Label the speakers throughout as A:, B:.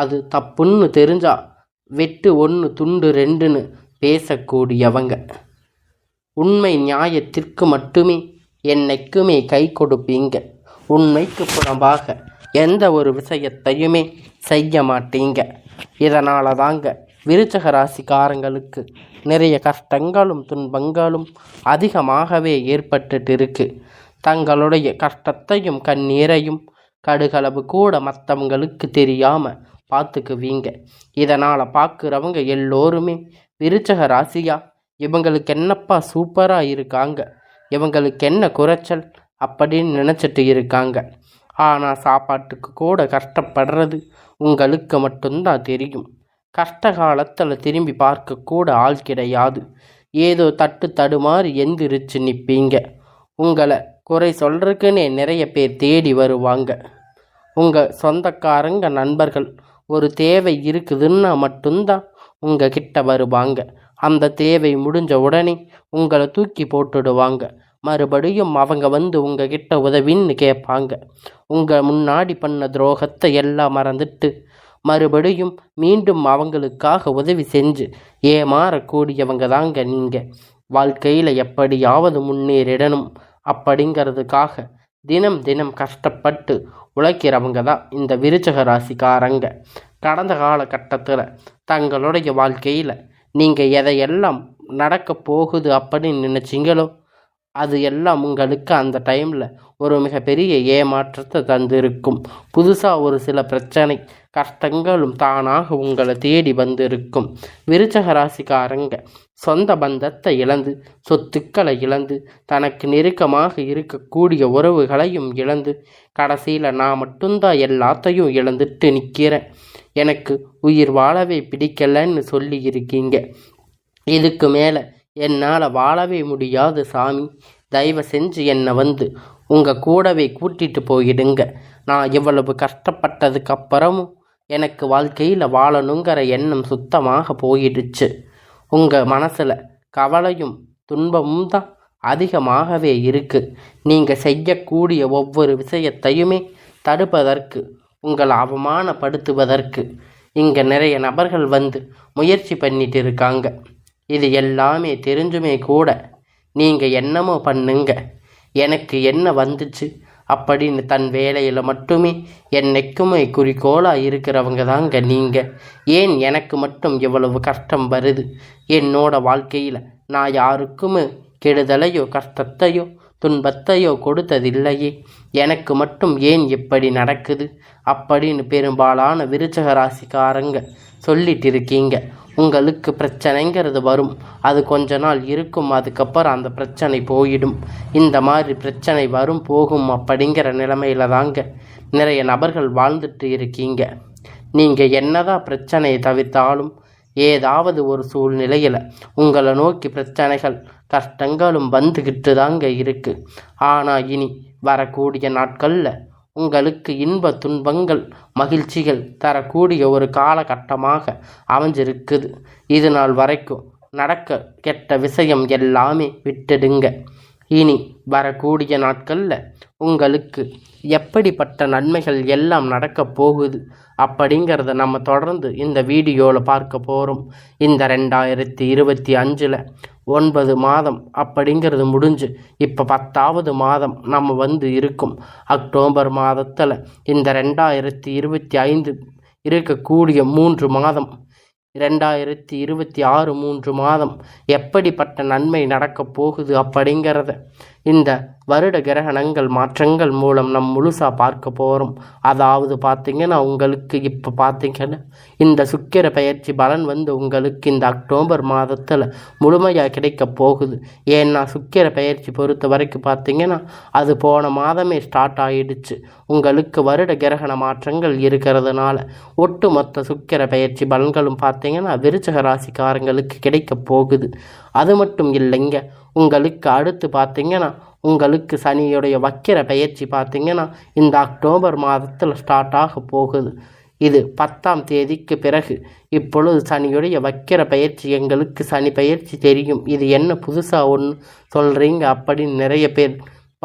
A: அது தப்புன்னு தெரிஞ்சா வெட்டு ஒன்று துண்டு ரெண்டுன்னு பேசக்கூடியவங்க. உண்மை நியாயத்திற்கு மட்டுமே என்னைக்குமே கை கொடுப்பீங்க. உண்மைக்கு புறம்பாக எந்த ஒரு விஷயத்தையுமே செய்ய மாட்டீங்க. இதனால தாங்க விருச்சக ராசிக்காரங்களுக்கு நிறைய கஷ்டங்களும் துன்பங்களும் அதிகமாகவே ஏற்பட்டுட்டு இருக்கு தங்களுடைய கஷ்டத்தையும் கண்ணீரையும் கடுகளவு கூட மற்றவங்களுக்கு தெரியாமல் பார்த்துக்குவீங்க இதனால் பார்க்குறவங்க எல்லோருமே விருச்சக ராசியா? இவங்களுக்கு என்னப்பா சூப்பராக இருக்காங்க? இவங்களுக்கு என்ன குறைச்சல்? அப்படின்னு நினச்சிட்டு இருக்காங்க. ஆனால் சாப்பாட்டுக்கு கூட கஷ்டப்படுறது உங்களுக்கு மட்டும்தான் தெரியும். கஷ்ட காலத்தில் திரும்பி பார்க்கக்கூட ஆள் கிடையாது. ஏதோ தட்டு தடுமாறி எந்திரிச்சு நிற்பீங்க உங்களை குறை சொல்கிறதுக்குன்னே நிறைய பேர் தேடி வருவாங்க. உங்கள் சொந்தக்காரங்க நண்பர்கள் ஒரு தேவை இருக்குதுன்னா மட்டும்தான் உங்கள் கிட்ட வருவாங்க. அந்த தேவை முடிஞ்ச உடனே உங்களை தூக்கி போட்டுடுவாங்க. மறுபடியும் அவங்க வந்து உங்கள் கிட்ட உதவின்னு கேட்பாங்க. உங்கள் முன்னாடி பண்ண துரோகத்தை எல்லாம் மறந்துட்டு மறுபடியும் மீண்டும் அவங்களுக்காக உதவி செஞ்சு ஏமாறக்கூடியவங்க தாங்க நீங்கள் வாழ்க்கையில் எப்படியாவது முன்னேறிடணும் அப்படிங்கிறதுக்காக தினம் தினம் கஷ்டப்பட்டு உழைக்கிறவங்க தான் இந்த விருச்சக ராசிக்காரங்க கடந்த காலகட்டத்தில் தங்களுடைய வாழ்க்கையில் நீங்கள் எதையெல்லாம் நடக்க போகுது அப்படின்னு நினச்சிங்களோ அது எல்லாம் உங்களுக்கு அந்த டைமில் ஒரு மிகப்பெரிய ஏமாற்றத்தை தந்திருக்கும். புதுசாக ஒரு சில பிரச்சனை கஷ்டங்களும் தானாக உங்களை தேடி வந்திருக்கும். விருச்சக ராசிக்காரங்க சொந்த பந்தத்தை இழந்து சொத்துக்களை இழந்து தனக்கு நெருக்கமாக இருக்கக்கூடிய உறவுகளையும் இழந்து கடைசியில் நான் மட்டும்தான் எல்லாத்தையும் இழந்துட்டு நிற்கிறேன் எனக்கு உயிர் வாழவே பிடிக்கலன்னு சொல்லி இருக்கீங்க. இதுக்கு மேலே என்னால் வாழவே முடியாது சாமி. தயவு செஞ்சு என்னை வந்து உங்கள் கூடவே கூட்டிகிட்டு போயிடுங்க. நான் இவ்வளவு கஷ்டப்பட்டதுக்கு அப்புறமும் எனக்கு வாழ்க்கையில் வாழணுங்கிற எண்ணம் சுத்தமாக போயிடுச்சு. உங்கள் மனசில் கவலையும் துன்பமும் தான் அதிகமாகவே இருக்குது நீங்கள் செய்யக்கூடிய ஒவ்வொரு விஷயத்தையுமே தடுப்பதற்கு உங்களை அவமானப்படுத்துவதற்கு இங்கே நிறைய நபர்கள் வந்து முயற்சி பண்ணிட்டு இருக்காங்க. இது எல்லாமே தெரிஞ்சுமே கூட நீங்கள் என்னமோ பண்ணுங்க. எனக்கு என்ன வந்துச்சு? அப்படின்னு தன் வேலையில் மட்டுமே என்னைக்குமே குறிக்கோளாக இருக்கிறவங்க தாங்க நீங்கள் ஏன் எனக்கு மட்டும் இவ்வளவு கஷ்டம் வருது? என்னோட வாழ்க்கையில் நான் யாருக்குமே கெடுதலையோ கஷ்டத்தையோ துன்பத்தையோ கொடுத்ததில்லையே. எனக்கு மட்டும் ஏன் இப்படி நடக்குது? அப்படின்னு பெரும்பாலான விருச்சக ராசிக்காரங்க சொல்லிட்டு இருக்கீங்க உங்களுக்கு பிரச்சனைங்கிறது வரும். அது கொஞ்ச நாள் இருக்கும் அதுக்கப்புறம் அந்த பிரச்சனை போயிடும். இந்த மாதிரி பிரச்சனை வரும் போகும் அப்படிங்கிற நிலைமையில தாங்க நிறைய நபர்கள் வாழ்ந்துட்டு இருக்கீங்க. நீங்கள் என்னதான் பிரச்சனையை தவிர்த்தாலும் ஏதாவது ஒரு சூழ்நிலையில் உங்களை நோக்கி பிரச்சனைகள் கஷ்டங்களும் வந்துக்கிட்டு தாங்க இருக்குது ஆனால் இனி வரக்கூடிய நாட்களில் உங்களுக்கு இன்ப துன்பங்கள் மகிழ்ச்சிகள் தரக்கூடிய ஒரு காலகட்டமாக அமைஞ்சிருக்குது. இது நாள் வரைக்கும் நடக்க கெட்ட விஷயம் எல்லாமே விட்டுடுங்க. இனி வரக்கூடிய நாட்களில் உங்களுக்கு எப்படிப்பட்ட நன்மைகள் எல்லாம் நடக்க போகுது அப்படிங்கிறத நம்ம தொடர்ந்து இந்த வீடியோவில் பார்க்க போகிறோம் இந்த ரெண்டாயிரத்தி இருபத்தி அஞ்சில் ஒன்பது மாதம் அப்படிங்கிறது முடிஞ்சு இப்போ பத்தாவது மாதம் நம்ம வந்து இருக்கும். அக்டோபர் மாதத்தில் இந்த ரெண்டாயிரத்தி இருபத்தி ஐந்து இருக்கக்கூடிய மூன்று மாதம் ரெண்டாயிரத்தி இருபத்தி ஆறு மூன்று மாதம் எப்படிப்பட்ட நன்மை நடக்கப் போகுது அப்படிங்கிறத இந்த வருட கிரகணங்கள் மாற்றங்கள் மூலம் நம் முழுசாக பார்க்க போகிறோம் அதாவது பார்த்தீங்கன்னா உங்களுக்கு இப்போ பார்த்தீங்கன்னா இந்த சுக்கிர பயிற்சி பலன் வந்து உங்களுக்கு இந்த அக்டோபர் மாதத்தில் முழுமையாக கிடைக்க போகுது. ஏன்னா சுக்கிர பயிற்சி பொறுத்த வரைக்கும் பார்த்தீங்கன்னா அது போன மாதமே ஸ்டார்ட் ஆகிடுச்சு உங்களுக்கு வருட கிரகண மாற்றங்கள் இருக்கிறதுனால ஒட்டுமொத்த சுக்கிர பயிற்சி பலன்களும் பார்த்தீங்கன்னா விருச்சக ராசிக்காரங்களுக்கு கிடைக்க போகுது. அது மட்டும் இல்லைங்க உங்களுக்கு அடுத்து பார்த்தீங்கன்னா உங்களுக்கு சனியுடைய வக்கிர பயிற்சி பார்த்தீங்கன்னா இந்த அக்டோபர் மாதத்தில் ஸ்டார்ட் ஆக போகுது. இது பத்தாம் தேதிக்கு பிறகு. இப்பொழுது சனியுடைய வக்கிர பயிற்சி எங்களுக்கு சனி பயிற்சி தெரியும். இது என்ன புதுசாக ஒன்று சொல்கிறீங்க அப்படின்னு நிறைய பேர்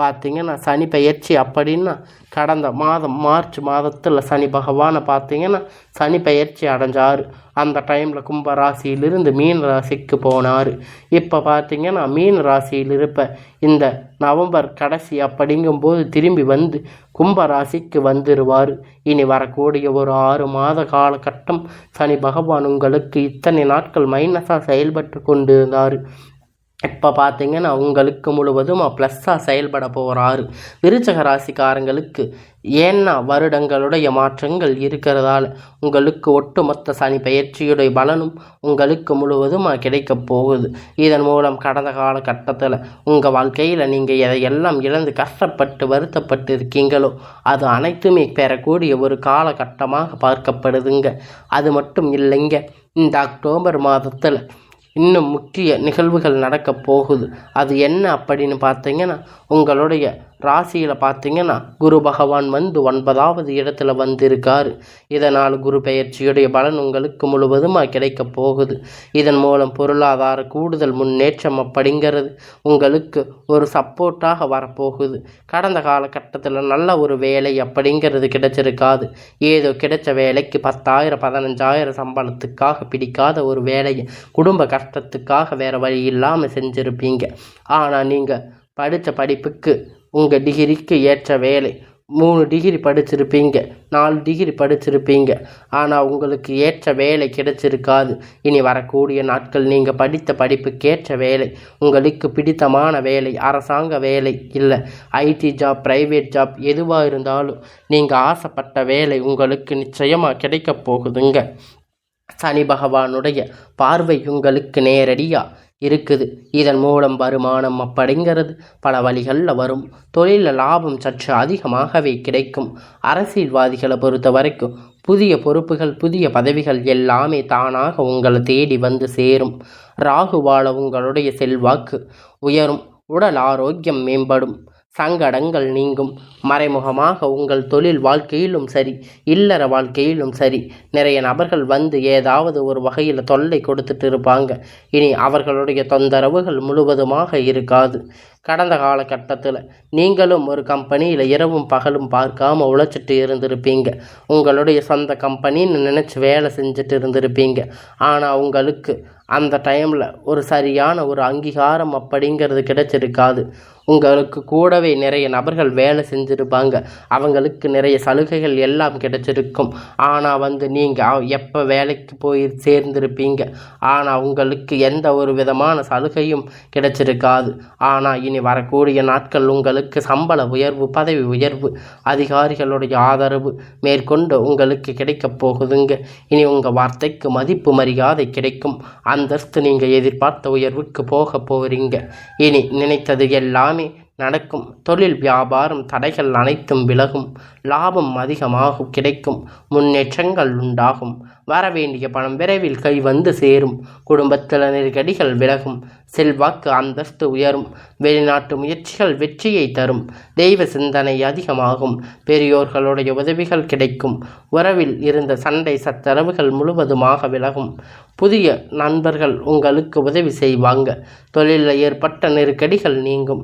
A: பார்த்தீங்கன்னா சனி பயிற்சி அப்படின்னா கடந்த மாதம் மார்ச் மாதத்தில் சனி பகவானை பார்த்தீங்கன்னா சனி பயிற்சி அடைஞ்சார். அந்த டைமில் கும்ப ராசியிலிருந்து மீன் ராசிக்கு போனார். இப்போ பார்த்தீங்கன்னா மீன் ராசியில் இருப்ப இந்த நவம்பர் கடைசி அப்படிங்கும்போது திரும்பி வந்து கும்ப ராசிக்கு வந்துடுவார் இனி வரக்கூடிய ஒரு ஆறு மாத காலகட்டம் சனி பகவான் உங்களுக்கு இத்தனை நாட்கள் மைனஸாக செயல்பட்டு கொண்டு இருந்தார் இப்போ பார்த்தீங்கன்னா உங்களுக்கு முழுவதும் ப்ளஸ்ஸாக செயல்பட போகிறாரு விருச்சக ராசிக்காரங்களுக்கு ஏன்னா வருடங்களுடைய மாற்றங்கள் இருக்கிறதால உங்களுக்கு ஒட்டுமொத்த சனி பயிற்சியுடைய பலனும் உங்களுக்கு முழுவதும் கிடைக்கப் போகுது. இதன் மூலம் கடந்த காலகட்டத்தில் உங்கள் வாழ்க்கையில் நீங்கள் எதையெல்லாம் இழந்து கஷ்டப்பட்டு வருத்தப்பட்டு இருக்கீங்களோ அது அனைத்துமே பெறக்கூடிய ஒரு காலகட்டமாக பார்க்கப்படுதுங்க. அது மட்டும் இல்லைங்க. இந்த அக்டோபர் மாதத்தில் இன்னும் முக்கிய நிகழ்வுகள் நடக்கப் போகுது. அது என்ன அப்படின்னு பார்த்தீங்கன்னா உங்களுடைய ராசியில் பார்த்தீங்கன்னா குரு பகவான் வந்து ஒன்பதாவது இடத்துல வந்திருக்கார். இதனால் குரு பெயர்ச்சியுடைய பலன் உங்களுக்கு முழுவதுமாக கிடைக்க போகுது. இதன் மூலம் பொருளாதார கூடுதல் முன்னேற்றம் அப்படிங்கிறது உங்களுக்கு ஒரு சப்போர்ட்டாக வரப்போகுது. கடந்த காலகட்டத்தில் நல்ல ஒரு வேலை அப்படிங்கிறது கிடைச்சிருக்காது. ஏதோ கிடைச்ச வேலைக்கு பத்தாயிரம் பதினஞ்சாயிரம் சம்பளத்துக்காக பிடிக்காத ஒரு வேலையை குடும்ப கஷ்டத்துக்காக வேறு வழி இல்லாமல் செஞ்சுருப்பீங்க. ஆனால் நீங்கள் படித்த படிப்புக்கு உங்கள் டிகிரிக்கு ஏற்ற வேலை. மூணு டிகிரி படிச்சிருப்பீங்க நாலு டிகிரி படிச்சிருப்பீங்க. ஆனால் உங்களுக்கு ஏற்ற வேலை கிடைச்சிருக்காது. இனி வரக்கூடிய நாட்கள் நீங்கள் படித்த படிப்புக்கேற்ற வேலை. உங்களுக்கு பிடித்தமான வேலை அரசாங்க வேலை இல்லை. ஐடி ஜாப் ப்ரைவேட் ஜாப் எதுவாக இருந்தாலும் நீங்கள் ஆசைப்பட்ட வேலை உங்களுக்கு நிச்சயமாக கிடைக்கப் போகுதுங்க. சனி பகவானுடைய பார்வை உங்களுக்கு நேரடியாக இருக்குது. இதன் மூலம் வருமானம் அப்படிங்கிறது பல வழிகளில் வரும். தொழிலில் லாபம் சற்று அதிகமாகவே கிடைக்கும். அரசியல்வாதிகளை பொறுத்த வரைக்கும் புதிய பொறுப்புகள் புதிய பதவிகள் எல்லாமே தானாக உங்களை தேடி வந்து சேரும். ராகுவால உங்களுடைய செல்வாக்கு உயரும். உடல் ஆரோக்கியம் மேம்படும். சங்கடங்கள் நீங்கும். மறைமுகமாக உங்கள் தொழில் வாழ்க்கையிலும் சரி இல்லற வாழ்க்கையிலும் சரி நிறைய நபர்கள் வந்து ஏதாவது ஒரு வகையில் தொல்லை கொடுத்துட்டு இருப்பாங்க. இனி அவர்களுடைய தொந்தரவுகள் முழுவதுமாக இருக்காது. கடந்த காலகட்டத்தில் நீங்களும் ஒரு கம்பெனியில் இரவும் பகலும் பார்க்காம உழைச்சிட்டு இருந்திருப்பீங்க. உங்களுடைய சொந்த கம்பெனின்னு நினச்சி வேலை செஞ்சுட்டு இருந்திருப்பீங்க. ஆனால் உங்களுக்கு அந்த டைமில் ஒரு சரியான ஒரு அங்கீகாரம் அப்படிங்கிறது கிடைச்சிருக்காது. உங்களுக்கு கூடவே நிறைய நபர்கள் வேலை செஞ்சுருப்பாங்க. அவங்களுக்கு நிறைய சலுகைகள் எல்லாம் கிடைச்சிருக்கும். ஆனால் வந்து நீங்கள் எப்போ வேலைக்கு போய் சேர்ந்திருப்பீங்க? ஆனால் உங்களுக்கு எந்த ஒரு விதமான சலுகையும் கிடைச்சிருக்காது. ஆனால் இனி வரக்கூடிய நாட்கள் உங்களுக்கு சம்பள உயர்வு பதவி உயர்வு அதிகாரிகளுடைய ஆதரவு மேற்கொண்டு உங்களுக்கு கிடைக்கப் போகுதுங்க. இனி உங்கள் வார்த்தைக்கு மதிப்பு மரியாதை கிடைக்கும். அந்தஸ்து நீங்கள் எதிர்பார்த்த உயர்வுக்கு போக போகிறீங்க இனி நினைத்தது எல்லாமே நடக்கும். தொழில் வியாபாரம் தடைகள் அனைத்தும் விலகும். லாபம் அதிகமாக கிடைக்கும். முன்னேற்றங்கள் உண்டாகும். வரவேண்டிய பணம் விரைவில் கை வந்து சேரும். குடும்பத்தில் நெருக்கடிகள் விலகும். செல்வாக்கு அந்தஸ்து உயரும். வெளிநாட்டு முயற்சிகள் வெற்றியை தரும். தெய்வ சிந்தனை அதிகமாகும். பெரியோர்களுடைய உதவிகள் கிடைக்கும். உறவில் இருந்த சண்டை சச்சரவுகள் முழுவதுமாக விலகும். புதிய நண்பர்கள் உங்களுக்கு உதவி செய்வாங்க. தொழிலில் ஏற்பட்ட நெருக்கடிகள் நீங்கும்.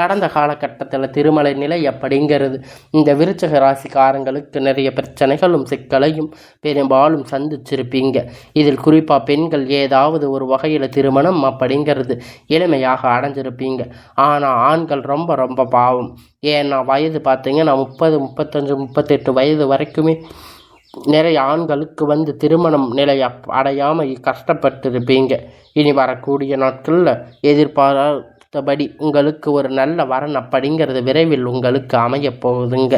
A: கடந்த காலகட்டத்தில் திருமலை நிலை அப்படிங்கிறது இந்த விருச்சக ராசிக்காரங்களுக்கு நிறைய பிரச்சனைகளும் சிக்கலையும் பெரும்பாலும் சந்திச்சிருப்பீங்க. இதில் குறிப்பாக பெண்கள் ஏதாவது ஒரு வகையில் திருமணம் அப்படிங்கிறது எளிமையாக அடைஞ்சிருப்பீங்க. ஆனால் ஆண்கள் ரொம்ப ரொம்ப பாவம். ஏன்னா வயது பார்த்தீங்கன்னா முப்பது முப்பத்தஞ்சு முப்பத்தெட்டு வயது வரைக்குமே நிறைய ஆண்களுக்கு வந்து திருமணம் நிலை அடையாமல் கஷ்டப்பட்டிருப்பீங்க. இனி வரக்கூடிய நாட்களில் எதிர்பாராதபடி உங்களுக்கு ஒரு நல்ல வரன் அப்படிங்கிறது விரைவில் உங்களுக்கு அமையப் போகுதுங்க.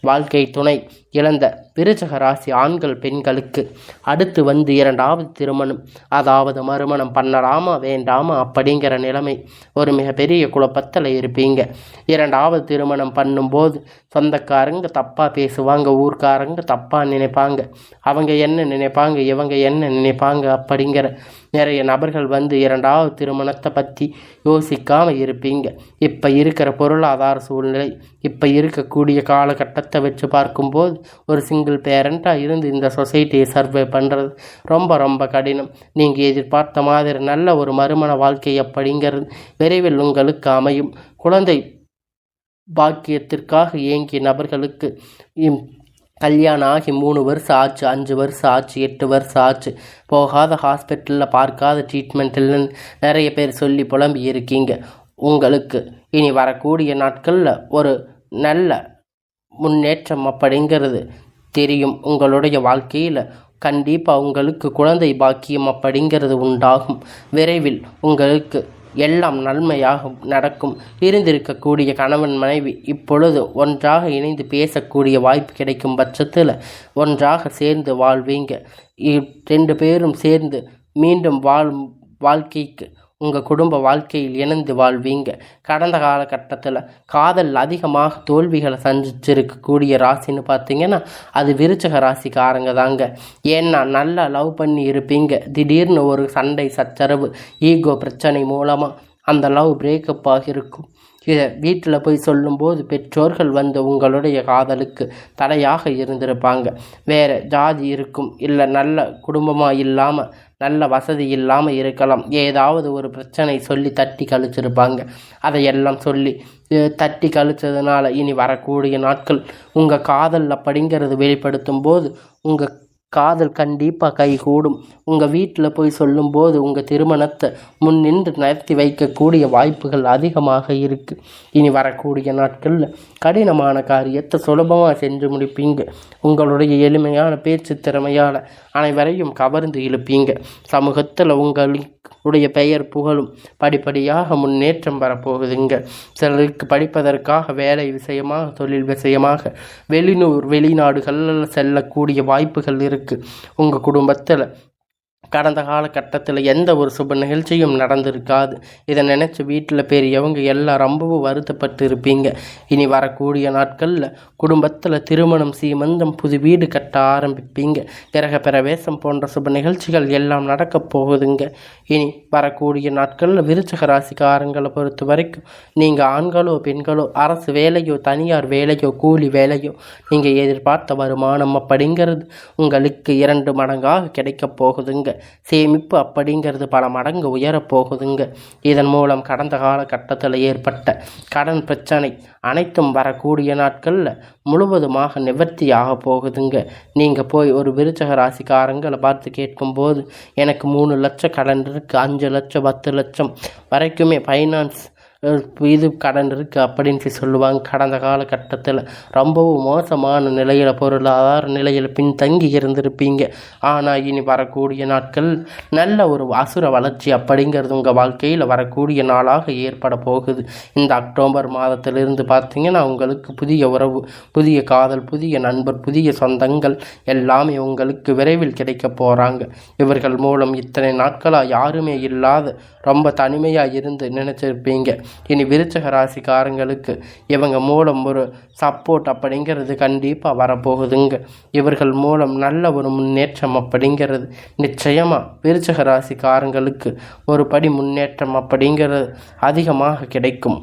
A: வாழ்க்கை துணை இழந்த விருச்சக ராசி ஆண்கள் பெண்களுக்கு அடுத்து வந்து இரண்டாவது திருமணம் அதாவது மறுமணம் பண்ணலாமா வேண்டாமா அப்படிங்கிற நிலைமை ஒரு மிகப்பெரிய குழப்பத்தில் இருப்பீங்க. இரண்டாவது திருமணம் பண்ணும்போது சொந்தக்காரங்க தப்பாக பேசுவாங்க ஊர்க்காரங்க தப்பாக நினைப்பாங்க. அவங்க என்ன நினைப்பாங்க இவங்க என்ன நினைப்பாங்க அப்படிங்கிற நிறைய நபர்கள் வந்து இரண்டாவது திருமணத்தை பற்றி யோசிக்காமல் இருப்பீங்க. இப்போ இருக்கிற பொருளாதார சூழ்நிலை இப்போ இருக்கக்கூடிய காலகட்டத்தை வச்சு பார்க்கும்போது ஒரு சிங்கிள் பேரண்ட்டாக இருந்து இந்த சொசைட்டியை சர்வே பண்ணுறது ரொம்ப ரொம்ப கடினம். நீங்கள் எதிர்பார்த்த மாதிரி நல்ல ஒரு மறுமண வாழ்க்கை அப்படிங்கிறது விரைவில் உங்களுக்கு அமையும். குழந்தை பாக்கியத்திற்காக இயங்கிய நபர்களுக்கு கல்யாணம் ஆகி மூணு வருஷம் ஆச்சு அஞ்சு வருஷம் ஆச்சு எட்டு வருஷம் ஆச்சு. போகாத ஹாஸ்பிட்டலில் பார்க்காத ட்ரீட்மெண்ட் இல்லைன்னு நிறைய பேர் சொல்லி புலம்பி இருக்கீங்க. உங்களுக்கு இனி வரக்கூடிய நாட்களில் ஒரு நல்ல முன்னேற்றம் அப்படிங்கிறது தெரியும். உங்களுடைய வாழ்க்கையில் கண்டிப்பாக உங்களுக்கு குழந்தை பாக்கியம் அப்படிங்கிறது உண்டாகும். விரைவில் உங்களுக்கு எல்லாம் நன்மையாக நடக்கும். இருந்திருக்கக்கூடிய கணவன் மனைவி இப்பொழுது ஒன்றாக இணைந்து பேசக்கூடிய வாய்ப்பு கிடைக்கும் பட்சத்தில் ஒன்றாக சேர்ந்து வாழ்வீங்க. ரெண்டு பேரும் சேர்ந்து மீண்டும் வாழும் வாழ்க்கைக்கு உங்கள் குடும்ப வாழ்க்கையில் இணைந்து வாழ்வீங்க. கடந்த காலகட்டத்தில் காதல் அதிகமாக தோல்விகளை சந்திச்சிருக்கக்கூடிய ராசின்னு பார்த்தீங்கன்னா அது விருச்சக ராசிக்காரங்க தாங்க. ஏன்னா நல்லா லவ் பண்ணி இருப்பீங்க. திடீர்னு ஒரு சண்டை சச்சரவு ஈகோ பிரச்சனை மூலமாக அந்த லவ் பிரேக்கப் ஆகியிருக்கும். வீட்டில் போய் சொல்லும்போது பெற்றோர்கள் வந்து உங்களுடைய காதலுக்கு தடையாக இருந்திருப்பாங்க. வேறு ஜாதி இருக்கும் இல்லை நல்ல குடும்பமாக இல்லாமல் நல்ல வசதி இல்லாமல் இருக்கலாம். ஏதாவது ஒரு பிரச்சனை சொல்லி தட்டி கழிச்சிருப்பாங்க. அதையெல்லாம் சொல்லி தட்டி கழிச்சதுனால இனி வரக்கூடிய நாட்கள் உங்கள் காதல் அப்படிங்கிறது வெளிப்படுத்தும் போது உங்கள் காதல் கண்டிப்பாக கைகூடும். உங்கள் வீட்டில் போய் சொல்லும்போது உங்கள் திருமணத்தை முன் நின்று நடத்தி வைக்கக்கூடிய வாய்ப்புகள் அதிகமாக இருக்குது இனி வரக்கூடிய நாட்களில் கடினமான காரியத்தை சுலபமாக செஞ்சு முடிப்பீங்க. உங்களுடைய எளிமையான பேச்சு திறமையால் அனைவரையும் கவர்ந்து இழுப்பீங்க. சமூகத்தில் உடைய பெயர் புகழும். படிப்படியாக முன்னேற்றம் வரப்போகுதுங்க. சிலருக்கு படிப்பதற்காக வேலை விஷயமாக தொழில் விஷயமாக வெளிநூர் வெளிநாடுகளில் செல்லக்கூடிய வாய்ப்புகள் இருக்குது உங்கள் குடும்பத்தில் கடந்த காலகட்டத்தில் எந்த ஒரு சுப நிகழ்ச்சியும் நடந்திருக்காது. இதை நினச்சி வீட்டில் பெரியவங்க எல்லாம் ரொம்பவும் வருத்தப்பட்டு இருப்பீங்க இனி வரக்கூடிய நாட்களில் குடும்பத்தில் திருமணம் சீமந்தம் புது வீடு கட்ட ஆரம்பிப்பீங்க. கிரக பிரவேசம் போன்ற சுப நிகழ்ச்சிகள் எல்லாம் நடக்கப் போகுதுங்க. இனி வரக்கூடிய நாட்களில் விருச்சக ராசிக்காரங்களை பொறுத்த வரைக்கும் நீங்கள் ஆண்களோ பெண்களோ அரசு வேலையோ தனியார் வேலையோ கூலி வேலையோ நீங்கள் எதிர்பார்த்த வருமானம் அப்படிங்கிறது உங்களுக்கு இரண்டு மடங்காக கிடைக்கப் போகுதுங்க. சேமிப்பு அப்படிங்கிறது பல மடங்கு உயரப்போகுதுங்க இதன் மூலம் கடந்த காலகட்டத்தில் ஏற்பட்ட கடன் பிரச்சனை அனைத்தும் வரக்கூடிய நாட்களில் முழுவதுமாக நிவர்த்தி ஆக போகுதுங்க. நீங்கள் போய் ஒரு விருச்சக ராசிக்காரங்களை பார்த்து கேட்கும்போது எனக்கு மூணு லட்சம் கடன் இருக்குது அஞ்சு லட்சம் பத்து லட்சம் வரைக்குமே ஃபைனான்ஸ் இது கடன் இருக்குது அப்படின்னு சொல்லுவாங்க. கடந்த காலகட்டத்தில் ரொம்பவும் மோசமான நிலையில் பொருளாதார நிலையில் பின்தங்கி இருந்திருப்பீங்க. ஆனால் இனி வரக்கூடிய நாட்கள் நல்ல ஒரு அசுர வளர்ச்சி அப்படிங்கிறது உங்கள் வாழ்க்கையில் வரக்கூடிய நாளாக ஏற்பட போகுது. இந்த அக்டோபர் மாதத்திலிருந்து பார்த்தீங்கன்னா உங்களுக்கு புதிய உறவு புதிய காதல் புதிய நண்பர் புதிய சொந்தங்கள் எல்லாமே உங்களுக்கு விரைவில் கிடைக்க போகிறாங்க இவர்கள் மூலம் இத்தனை நாட்களாக யாருமே இல்லாத ரொம்ப தனிமையாக இருந்து நினச்சிருப்பீங்க. இனி விருச்சக ராசிக்காரங்களுக்கு இவங்க மூலம் ஒரு சப்போர்ட் அப்படிங்கிறது கண்டிப்பாக வரப்போகுதுங்க. இவர்கள் மூலம் நல்ல ஒரு முன்னேற்றம் அப்படிங்கிறது நிச்சயமாக விருச்சக ராசிக்காரங்களுக்கு ஒரு படி முன்னேற்றம் அப்படிங்கிறது அதிகமாக கிடைக்கும்.